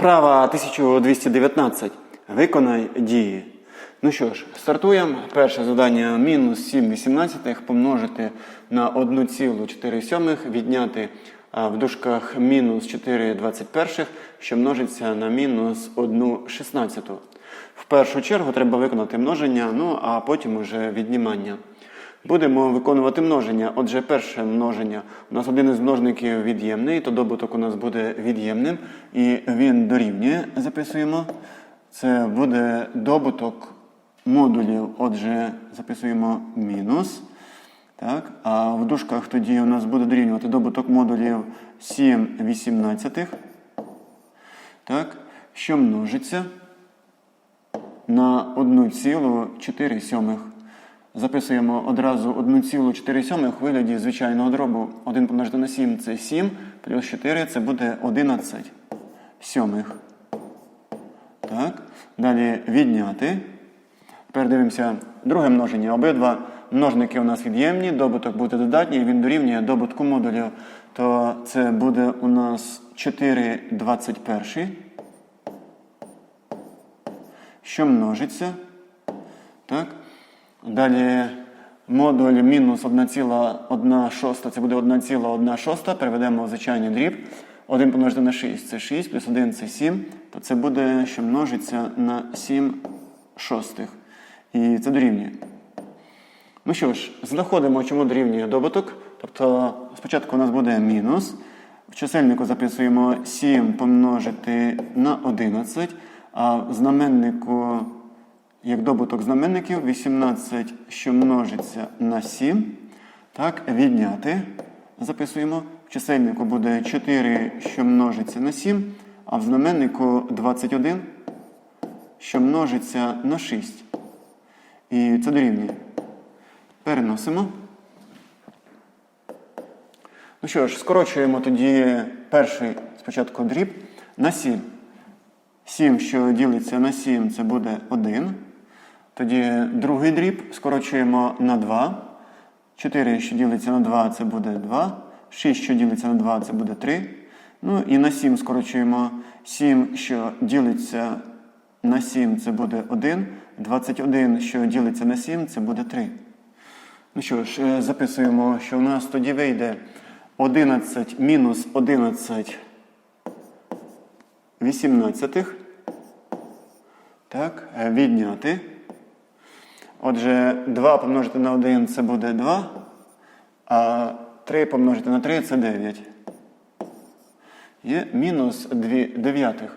Вправа 1219. Виконай дії. Ну що ж, стартуємо. Перше завдання мінус 7 18 помножити на 1,4 відняти в дужках мінус 4 21, що множиться на мінус 1 16. В першу чергу треба виконати множення, ну а потім уже віднімання. Будемо виконувати множення. Отже, перше множення. У нас один із множників від'ємний, то добуток у нас буде від'ємним. І він дорівнює, записуємо. Це буде добуток модулів. Отже, записуємо мінус. Так, а в дужках тоді у нас буде дорівнювати добуток модулів 7 18. Так, що множиться на 1,4 сьомих. Записуємо одразу 1,4 сьомих у вигляді звичайного дробу. 1 помножити на 7 це 7, плюс 4 це буде 11 сьомих. Так. Далі відняти. Тепер дивимося друге множення. Обидва множники у нас від'ємні, добуток буде додатній, він дорівнює добутку модулів. То це буде у нас 4 21, що множиться. Так. Далі модуль мінус 1,1 це буде 1,1. Переведемо в звичайний дріб. 1 помножити на 6 це 6, плюс 1 це 7, то це буде, що множиться на 7 шостих. І це дорівнює. Ну що ж, знаходимо, чому дорівнює добуток. Тобто спочатку у нас буде мінус. В чисельнику записуємо 7 помножити на 11, а в знаменнику, як добуток знаменників, 18, що множиться на 7. Так, відняти. Записуємо. В чисельнику буде 4, що множиться на 7, а в знаменнику 21, що множиться на 6. І це дорівнює. Переносимо. Ну що ж, скорочуємо тоді перший спочатку дріб на 7. 7, що ділиться на 7, це буде 1. Тоді другий дріб скорочуємо на 2. 4, що ділиться на 2, це буде 2. 6, що ділиться на 2, це буде 3. Ну і на 7 скорочуємо 7, що ділиться на 7, це буде 1. 21, що ділиться на 7, це буде 3. Ну що ж, е, записуємо, що у нас тоді вийде 11 мінус 11 18. Так, е, відняти. Отже, 2 помножити на 1 це буде 2, а 3 помножити на 3 це 9. Є мінус 2 дев'ятих.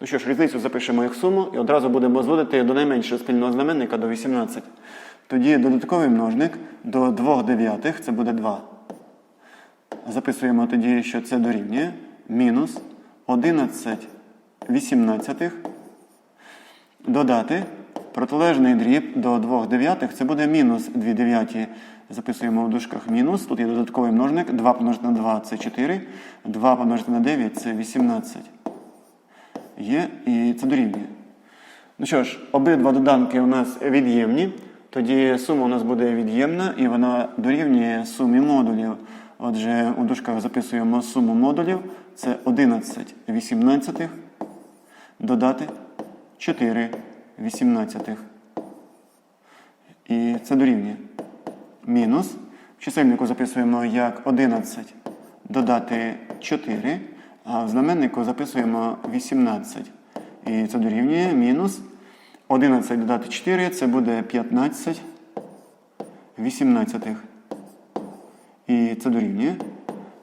Ну що ж, різницю запишемо як суму і одразу будемо зводити до найменшого спільного знаменника до 18. Тоді додатковий множник до 2 дев'ятих це буде 2. Записуємо тоді, що це дорівнює мінус 11 18. Додати протилежний дріб до 2 дев'ятих це буде мінус 2 дев'яті. Записуємо в дужках мінус. Тут є додатковий множник. 2 помножити на 2 це 4. 2 помножити на 9 це 18. Є і це дорівнює. Ну що ж, обидва доданки у нас від'ємні. Тоді сума у нас буде від'ємна і вона дорівнює сумі модулів. Отже, у дужках записуємо суму модулів. Це 11 18 додати 4 18. І це дорівнює. Мінус. В чисельнику записуємо як 11 додати 4, а в знаменнику записуємо 18. І це дорівнює мінус 11 додати 4, це буде 15 18. І це дорівнює.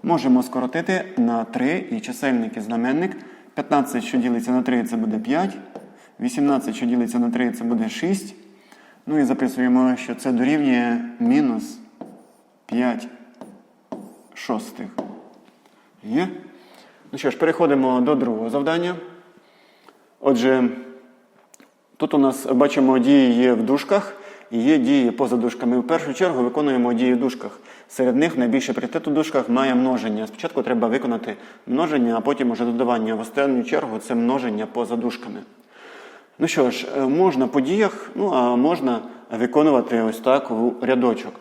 Можемо скоротити на 3 і чисельник і знаменник. 15, що ділиться на 3, це буде 5. 18, що ділиться на 3, це буде 6. Ну і записуємо, що це дорівнює мінус 5 шостих. Є? Ну що ж, переходимо до другого завдання. Отже, тут у нас бачимо дії є в дужках і є дії поза дужками. В першу чергу виконуємо дії в дужках. Серед них найбільше пріоритет у дужках має множення. Спочатку треба виконати множення, а потім уже додавання. В останню чергу це множення поза дужками. Ну що ж, е, можна по діях, ну а можна виконувати ось так у рядочок.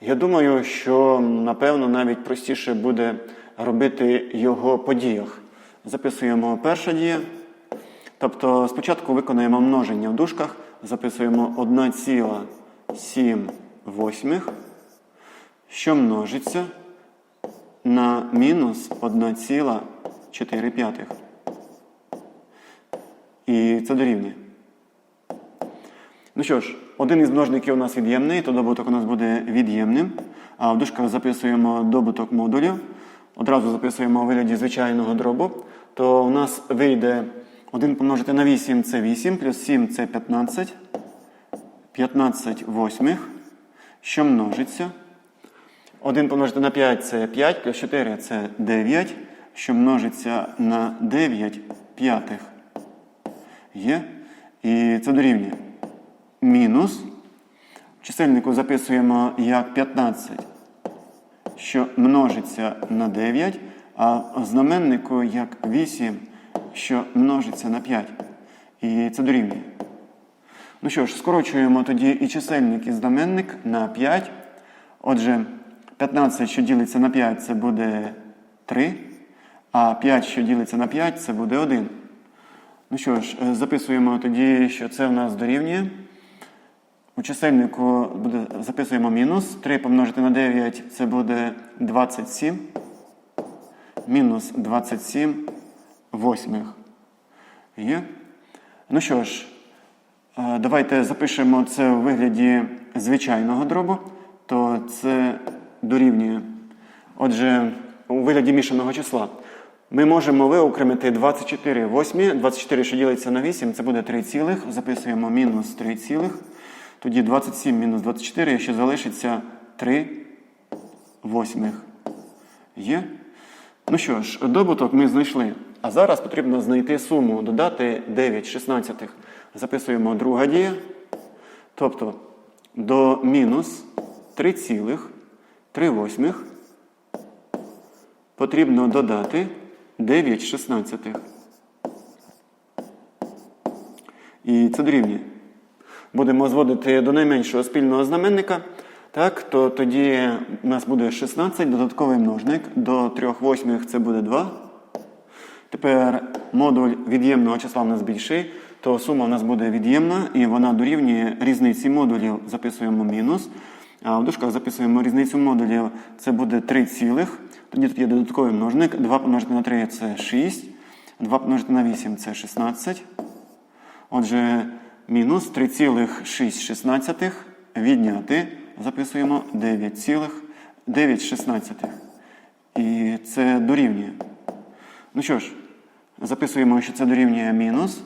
Я думаю, що напевно навіть простіше буде робити його по діях. Записуємо перша дія, Тобто спочатку виконуємо множення в дужках, записуємо 1,7 восьмих, що множиться на мінус 1,4 п'ятих. І це дорівнює. Ну що ж, один із множників у нас від'ємний, то добуток у нас буде від'ємним. А в дужках записуємо добуток модулів. Одразу записуємо у вигляді звичайного дробу. То у нас вийде 1 помножити на 8 це 8, плюс 7 це 15. 15 восьмих, що множиться. 1 помножити на 5 це 5, плюс 4 це 9, що множиться на 9 п'ятих. Є. І це дорівнює. Мінус. Чисельнику записуємо як 15, що множиться на 9, а знаменнику як 8, що множиться на 5. І це дорівнює. Ну що ж, скорочуємо тоді і чисельник, і знаменник на 5. Отже, 15, що ділиться на 5, це буде 3. А 5, що ділиться на 5, це буде 1. Ну що ж, е, записуємо тоді, що це в нас дорівнює. У чисельнику буде, записуємо мінус. 3 помножити на 9 це буде 27. Мінус 27 восьмих. Є? Ну що ж, е, давайте запишемо це у вигляді звичайного дробу, то це дорівнює. Отже, у вигляді мішаного числа. Ми можемо виокремити 24 восьмі. 24, що ділиться на 8, це буде 3 цілих. Записуємо мінус 3 цілих. Тоді 27 мінус 24, ще залишиться 3 восьмих. Є? Ну що ж, добуток ми знайшли. А зараз потрібно знайти суму, додати 9 шістнадцятих. Записуємо друга дія. Тобто до мінус 3 цілих 3 восьмих потрібно додати 9 шістнадцятих. І це дорівнює. Будемо зводити до найменшого спільного знаменника. Так, то тоді у нас буде 16, додатковий множник. До 3 восьмих це буде 2. Тепер модуль від'ємного числа в нас більший, то сума в нас буде від'ємна і вона дорівнює різниці модулів. Записуємо мінус. А в дужках записуємо різницю модулів. Це буде 3 цілих. Тоді тут є додатковий множник. 2 помножити на 3 це 6. 2 помножити на 8 це 16. Отже, мінус 3,6 відняти. Записуємо 9,9. І це дорівнює. Ну що ж, записуємо, що це дорівнює мінус.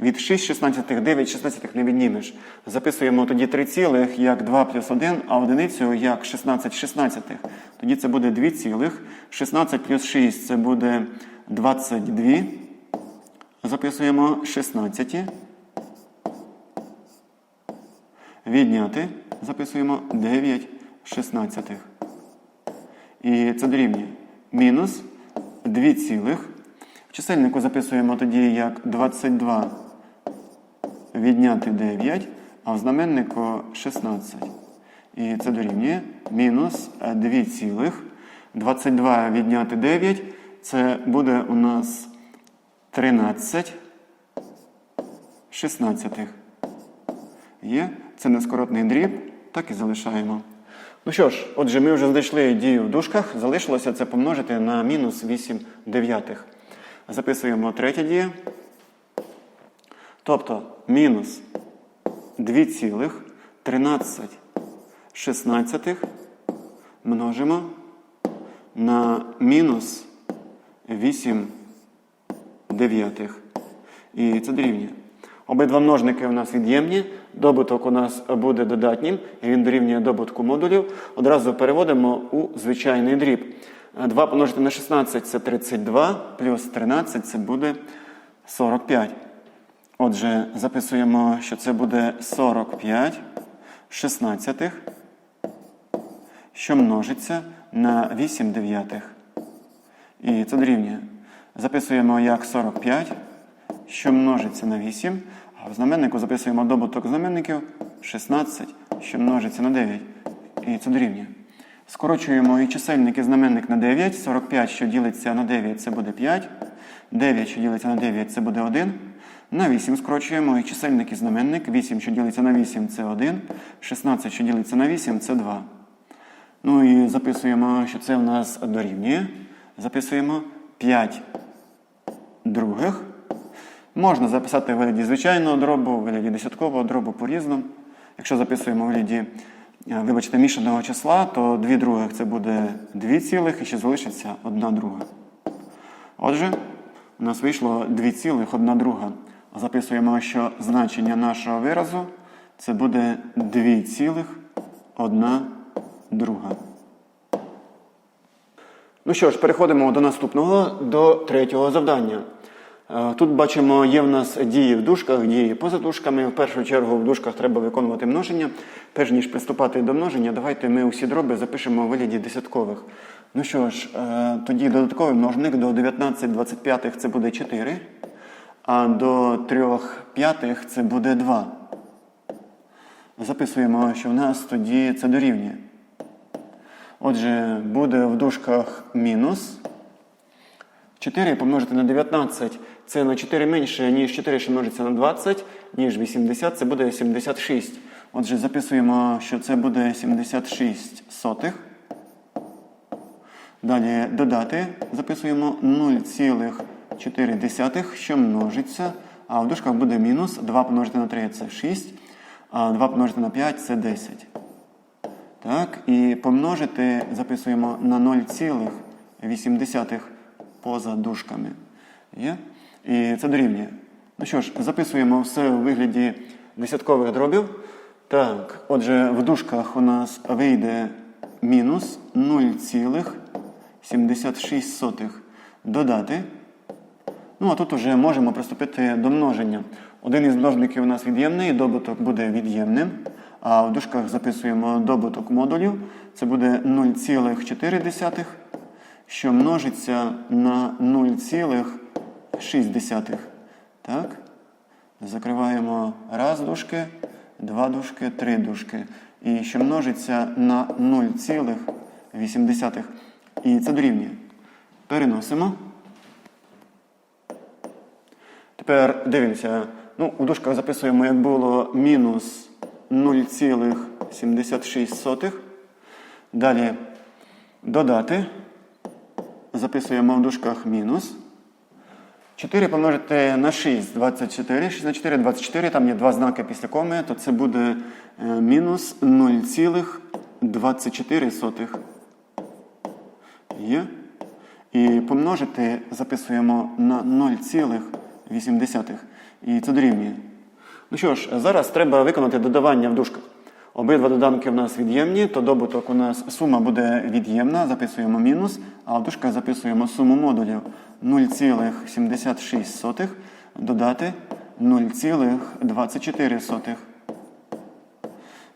Від 6 шістнадцятих, 9 шістнадцятих не віднімеш. Записуємо тоді 3 цілих як 2 плюс 1, а одиницю як 16 шістнадцятих. Тоді це буде 2 цілих. 16 плюс 6 це буде 22. Записуємо 16. Відняти. Записуємо 9 шістнадцятих. І це дорівнює мінус 2 цілих. В чисельнику записуємо тоді як 22 відняти 9, а в знаменнику 16. І це дорівнює мінус 2 цілих. 22 відняти 9, це буде у нас 13 шістнадцятих. Є, це нескоротний дріб, так і залишаємо. Ну що ж, отже, ми вже знайшли дію в дужках, залишилося це помножити на мінус 8 дев'ятих. Записуємо третя дія. Тобто мінус 2,13 шістнадцятих множимо на мінус 8 дев'ятих. І це дорівнює. Обидва множники у нас від'ємні, добуток у нас буде додатнім, і він дорівнює добутку модулів. Одразу переводимо у звичайний дріб. 2 помножити на 16 це 32, плюс 13 це буде 45. Отже, записуємо, що це буде 45 шістнадцятих, що множиться на 8 дев'ятих. І це дорівнює. Записуємо як 45, що множиться на 8. А в знаменнику записуємо добуток знаменників 16, що множиться на 9. І це дорівнює. Скорочуємо і чисельник і знаменник на 9. 45, що ділиться на 9, це буде 5. 9, що ділиться на 9, це буде 1. На 8 скорочуємо і чисельник і знаменник. 8, що ділиться на 8, це 1. 16, що ділиться на 8, це 2. Ну і записуємо, що це в нас дорівнює. Записуємо 5 других. Можна записати в вигляді звичайного дробу, в вигляді десяткового дробу по-різному. Якщо записуємо в вигляді, е, вибачте, мішаного числа, то 2 других це буде 2 цілих і ще залишиться 1 друга. Отже, у нас вийшло 2 цілих 1 друга. Записуємо, що значення нашого виразу це буде 2 цілих 1 друга. Ну що ж, переходимо до наступного, до третього завдання. Е, Тут бачимо, є в нас дії в дужках, дії поза дужками. В першу чергу в дужках треба виконувати множення. Перш ніж приступати до множення, давайте ми усі дроби запишемо у вигляді десяткових. Ну що ж, е, тоді додатковий множник до 19 25 це буде 4, а до 3 п'ятих це буде 2. Записуємо, що в нас тоді це дорівнює. Отже, буде в дужках мінус. 4 помножити на 19 це на 4 менше, ніж 4, що множиться на 20, ніж 80, це буде 76. Отже, записуємо, що це буде 76 сотих. Далі додати записуємо 0,4, що множиться. А в дужках буде мінус. 2 помножити на 3 це 6, а 2 помножити на 5 це 10. Так, і помножити записуємо на 0,8 поза дужками. Є? І це дорівнює. Ну що ж, записуємо все у вигляді десяткових дробів. Так, отже, в дужках у нас вийде мінус 0,76 додати. Ну, а тут вже можемо приступити до множення. Один із множників у нас від'ємний, добуток буде від'ємним. А в дужках записуємо добуток модулів. Це буде 0,4, що множиться на 0,6. Так? Закриваємо раз дужки, два дужки, три дужки. І що множиться на 0,8. І це дорівнює. Переносимо. Тепер дивимося. Ну, у дужках записуємо, як було мінус 0,76. Далі додати. Записуємо в дужках мінус. 4 помножити на 6, 24. 6 на 4, 24. Там є два знаки після коми, то це буде е, мінус 0,24. Є. І помножити записуємо на 0,8. І це дорівнює. Ну що ж, зараз треба виконати додавання в дужках. Обидва доданки в нас від'ємні, то добуток у нас сума буде від'ємна, записуємо мінус, а в дужках записуємо суму модулів 0,76 додати 0,24.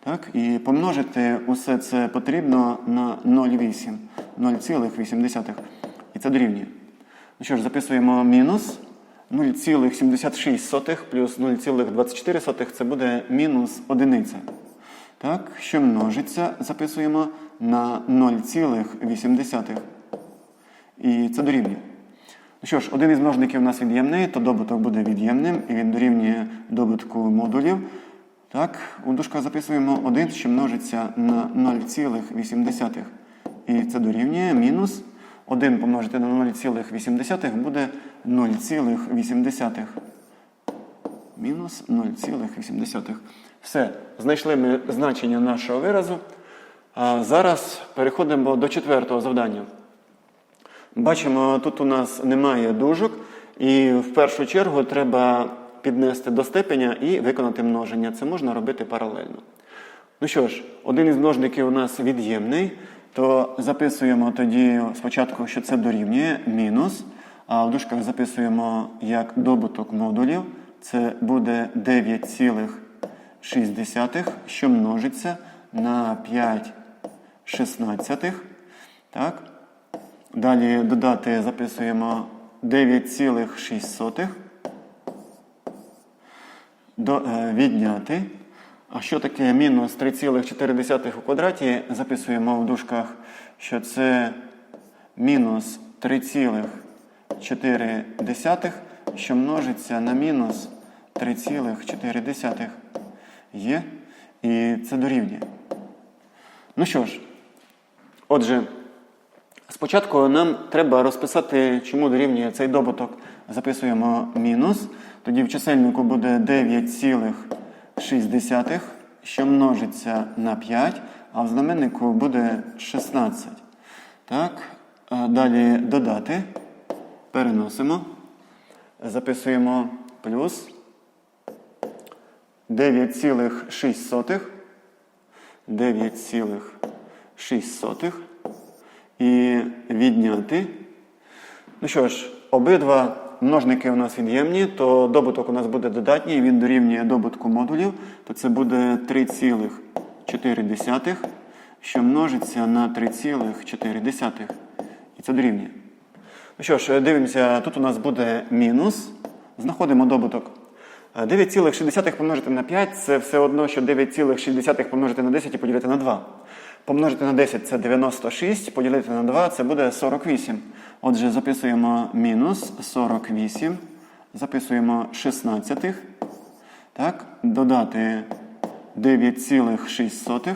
Так, І помножити усе це потрібно на 0,8. 0,8. І це дорівнює. Ну що ж, записуємо мінус 0,76 плюс 0,24 це буде мінус одиниця. Так, що множиться, записуємо на 0,8. І це дорівнює. Ну що ж, один із множників у нас від'ємний, то добуток буде від'ємним, і він дорівнює добутку модулів. Так, у дужках записуємо 1, що множиться на 0,8. І це дорівнює мінус 1 помножити на 0,8 буде 0,8. Мінус 0,8. Все, знайшли ми значення нашого виразу. А зараз переходимо до четвертого завдання. Бачимо, тут у нас немає дужок, і в першу чергу треба піднести до степеня і виконати множення. Це можна робити паралельно. Ну що ж, один із множників у нас від'ємний, то записуємо тоді спочатку, що це дорівнює мінус, а в дужках записуємо як добуток модулів. Це буде 9,6, що множиться на 5 шістнадцятих. Так? Далі додати записуємо 9,6. До, е, відняти. А що таке мінус 3,4 у квадраті? Записуємо в дужках, що це мінус 3,4, що множиться на мінус 3,4. Є. І це дорівнює. Ну що ж, отже, спочатку нам треба розписати, чому дорівнює цей добуток. Записуємо мінус. Тоді в чисельнику буде 9,6, що множиться на 5, а в знаменнику буде 16. Так, далі додати. Переносимо. Записуємо плюс 9,6. 9,6 і відняти. Ну що ж, обидва множники у нас від'ємні, то добуток у нас буде додатній, він дорівнює добутку модулів, то це буде 3,4, що множиться на 3,4. І це дорівнює. Ну що ж, дивимося, тут у нас буде мінус. Знаходимо добуток. 9,6 помножити на 5 це все одно, що 9,6 помножити на 10 і поділити на 2. Помножити на 10 це 96, поділити на 2 це буде 48. Отже, записуємо мінус 48, записуємо 16. Так, додати 9,6.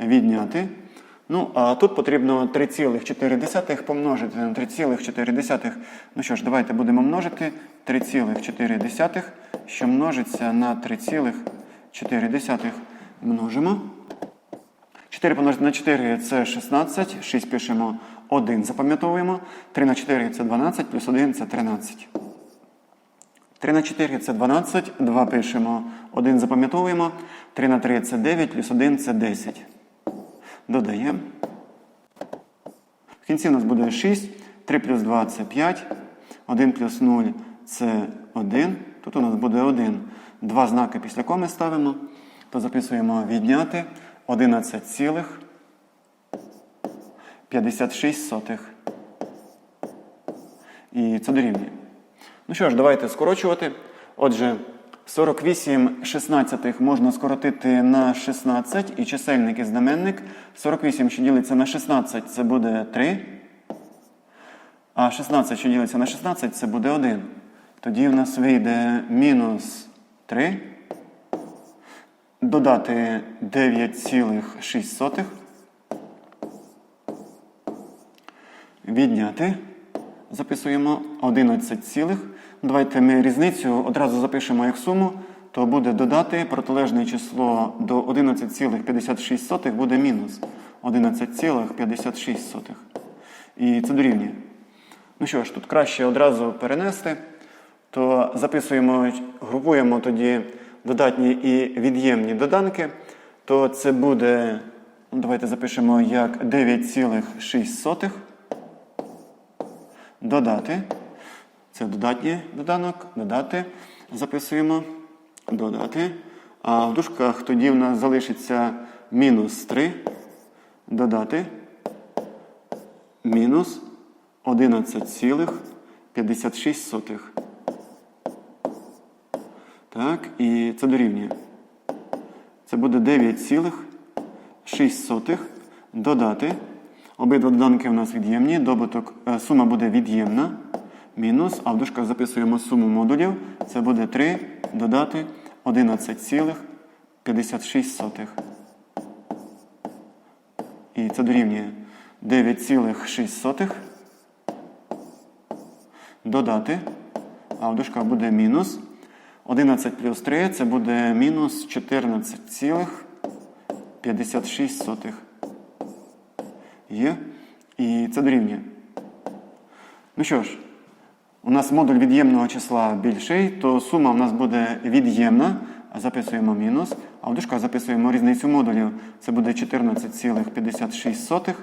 Відняти. Ну, а тут потрібно 3,4 помножити на 3,4. Ну що ж, давайте будемо множити 3,4, що множиться на 3,4. Множимо. 4 помножити на 4 це 16, 6 пишемо 1, запам'ятовуємо. 3 на 4 це 12, плюс 1 це 13. 3 на 4 це 12, 2 пишемо, 1 запам'ятовуємо. 3 на 3 це 9, плюс 1 це 10. Додаємо. В кінці у нас буде 6. 3 плюс 2 це 5. 1 плюс 0 це 1. Тут у нас буде 1. Два знаки після коми ставимо. То записуємо відняти 11,56. І це дорівнює. Ну що ж, давайте скорочувати. Отже, 48 шістнадцятих можна скоротити на 16 і чисельник і знаменник. 48, що ділиться на 16, це буде 3. А 16, що ділиться на 16, це буде 1. Тоді в нас вийде мінус 3. Додати 9,6. Відняти. Записуємо 11, цілих. Давайте ми різницю одразу запишемо як суму, то буде додати протилежне число до 11,56 буде мінус 11,56. І це дорівнює. Ну що ж, тут краще одразу перенести, то записуємо, групуємо тоді додатні і від'ємні доданки, то це буде, ну, давайте запишемо як 9,6 додати. Це додатній доданок, додати. Записуємо, додати. А в дужках тоді в нас залишиться мінус 3, додати, мінус 11,56. Так, і це дорівнює. Це буде 9,6 додати. Обидва доданки у нас від'ємні. Добуток, е, сума буде від'ємна. Мінус, а в дужках записуємо суму модулів. Це буде 3 додати 11,56. І це дорівнює 9,6 додати. А в дужках буде мінус. 11 плюс 3 це буде мінус 14,56. Є. І це дорівнює. Ну що ж, у нас модуль від'ємного числа більший, то сума в нас буде від'ємна, записуємо мінус. А в дужках записуємо різницю модулів. Це буде 14,56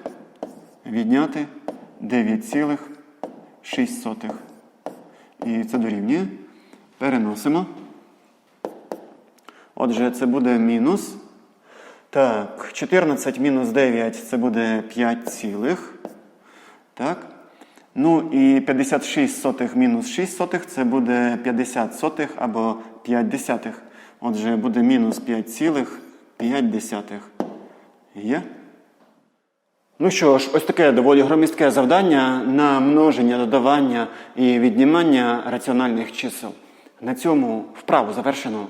відняти 9,6. І це дорівнює. Переносимо. Отже, це буде мінус. Так, 14 мінус 9 це буде 5 цілих. Так. Ну і 56 сотих мінус 6 сотих це буде 50 сотих або 5 десятих. Отже, буде мінус 5 цілих 5 десятих. Є? Ну що ж, ось таке доволі громістке завдання на множення, додавання і віднімання раціональних чисел. На цьому вправу завершено.